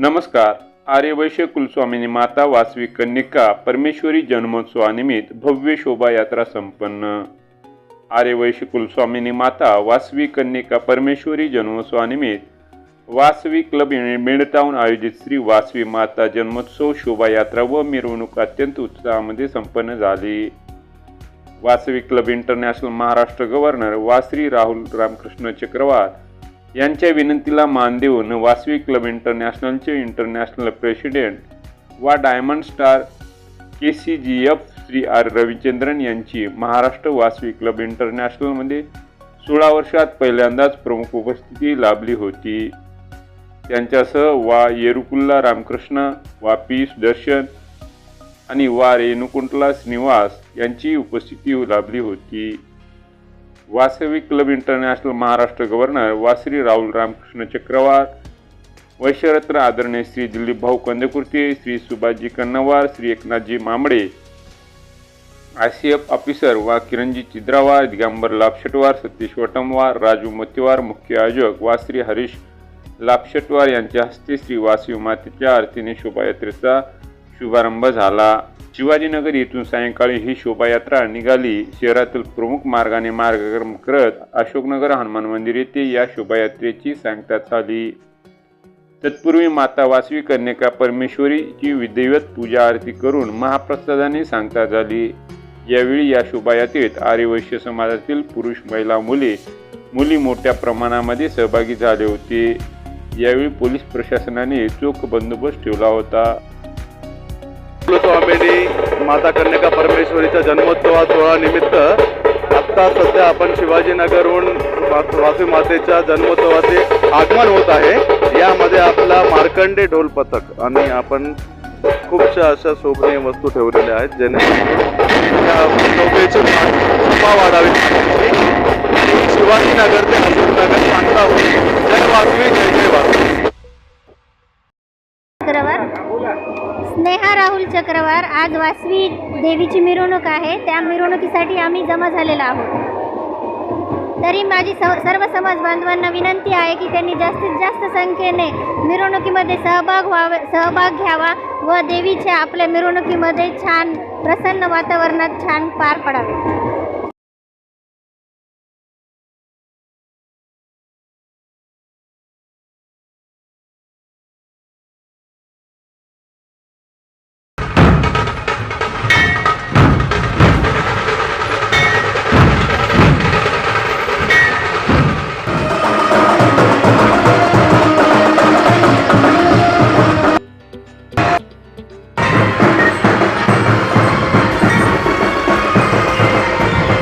नमस्कार. आर्यवैश्य कुलस्वामिनी माता वासवी कन्निका परमेश्वरी जन्मोत्सवानिमित्त भव्य शोभायात्रा संपन्न. आर्यवैश्य कुलस्वामिनी माता वासवी कन्निका परमेश्वरी जन्मोत्सवानिमित्त वासवी क्लब मिळतावून आयोजित श्री वासवी माता जन्मोत्सव शोभायात्रा व मिरवणूक अत्यंत उत्साहामध्ये संपन्न झाली. Vasavi club international Maharashtra governor Vasari Rahul Ramkrishna Chakravat यांच्या विनंतीला मान देऊन वासवी क्लब इंटरनॅशनलचे इंटरनॅशनल प्रेसिडेंट वा diamond star K C G F Shri R Ravichandran यांची महाराष्ट्र वासवी क्लब इंटरनॅशनलमध्ये सोळा वर्षात पहिल्यांदाच प्रमुख उपस्थिती लाभली होती. त्यांच्यासह वा येरुकुल्ला रामकृष्ण वा पीस दर्शन आणि वा रेणुकुंटला श्रीनिवास यांची उपस्थिती लाभली होती. Vasavi club international Maharashtra governor Vasari Rahul Ramkrishna Chakrawar वैश्यरत्न आदरणीय श्री दिलीप भाऊ Kandkurte Shri Subhaji Kannawar Shri Eknathji Mambade I C F officer वा किरणजी चिद्रावार दिगंबर लापशटवार सतीश वटमवार राजू मोतीवार मुख्य आयोजक वा श्री हरीश लापशटवार यांच्या हस्ते श्री वासवी मातेच्या आरतीने शोभायात्रेचा शुभारंभ झाला. शिवाजीनगर येथून सायंकाळी ही शोभायात्रा निघाली. शहरातील प्रमुख मार्गाने मार्गक्रम करत अशोकनगर हनुमान मंदिर येथे या शोभायात्रेची सांगता झाली. तत्पूर्वी माता वासवी कन्यका परमेश्वरीची विदैवत पूजा आरती करून महाप्रसादाने सांगता झाली. यावेळी या शोभायात्रेत आर्यवैश्य समाजातील पुरुष महिला मुले मुली मोठ्या प्रमाणामध्ये सहभागी झाले होते. यावेळी पोलीस प्रशासनाने चोख बंदोबस्त ठेवला होता. स्वामीनी माता कन्या परमेश्वरीच्या जन्मोत्सवा सोहळा निमित्त आत्ता सध्या आपण शिवाजीनगरहून वासी मातेच्या जन्मोत्सवाचे आगमन होत आहे. यामध्ये आपला मार्कंडे ढोल पथक आणि आपण खूपशा अशा शोभनीय वस्तू ठेवलेल्या आहेत जेणेकरून या शोभेची शोभा वाढावी. शिवाजीनगर ते हजूरनगर सांगता जय वासवी जय जय वासवी. स्नेहा राहुल चक्रवार आज वासवी देवीची मिरवणूक आहे. त्या मिरवणुकीसाठी आम्ही जमा झालेलो आहोत. तरी माझी स सर्व समाज बांधवांना विनंती आहे की त्यांनी जास्तीत जास्त संख्येने मिरवणुकीमध्ये सहभाग व्हावे सहभाग घ्यावा व देवीच्या आपल्या मिरवणुकीमध्ये छान प्रसन्न वातावरणात छान पार पडावे.